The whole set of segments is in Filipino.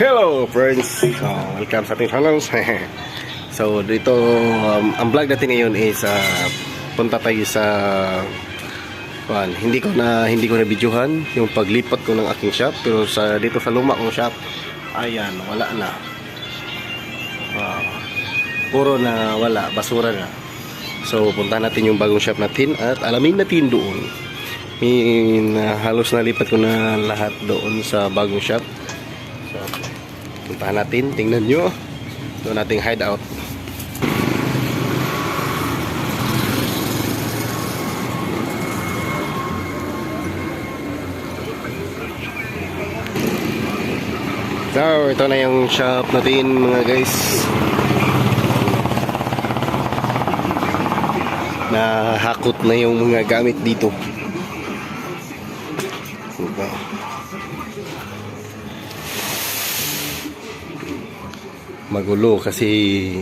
Hello friends! So, welcome sa ating channel. so dito, um, ang vlog natin ngayon is uh, punta tayo sa kuan, hindi ko na hindi ko na videohan yung paglipat ko ng aking shop pero sa dito sa luma kong shop ayan wala na Ah, puro na wala basura na so punta natin yung bagong shop natin at alamin natin doon Min, uh, halos nalipat ko na lahat doon sa bagong shop so puntahan natin tingnan nyo doon nating hideout So, ito na yung shop natin mga guys. Nahakot na yung mga gamit dito. Diba? Magulo kasi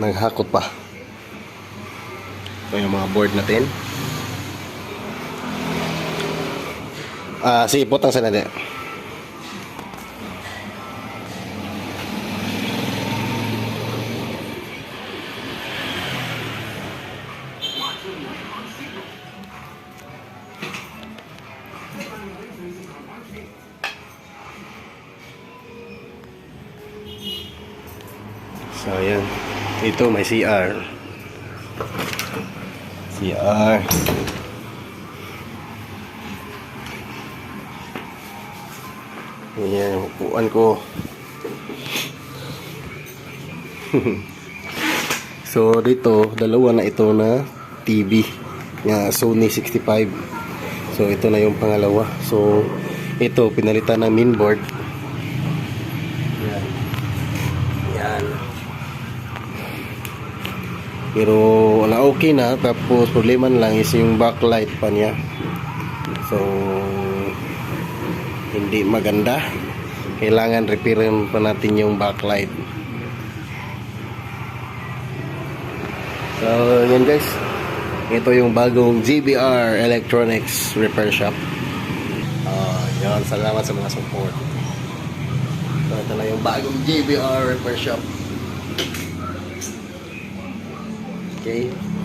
naghakot pa. Ito yung mga board natin. Ah, sige, putang sa So, ayan. Ito, may CR. CR. Ayan, upuan ko. so, dito, dalawa na ito na TV nga Sony 65. So, ito na yung pangalawa. So, ito, pinalitan ng mainboard. Ayan. Yan. Pero wala okay na tapos problema lang is yung backlight pa niya. So hindi maganda. Kailangan repairin pa natin yung backlight. So yan guys. Ito yung bagong GBR Electronics Repair Shop. Ah, yan. Salamat sa mga support. So, ito na yung bagong JBR repair shop. Okay. Bye.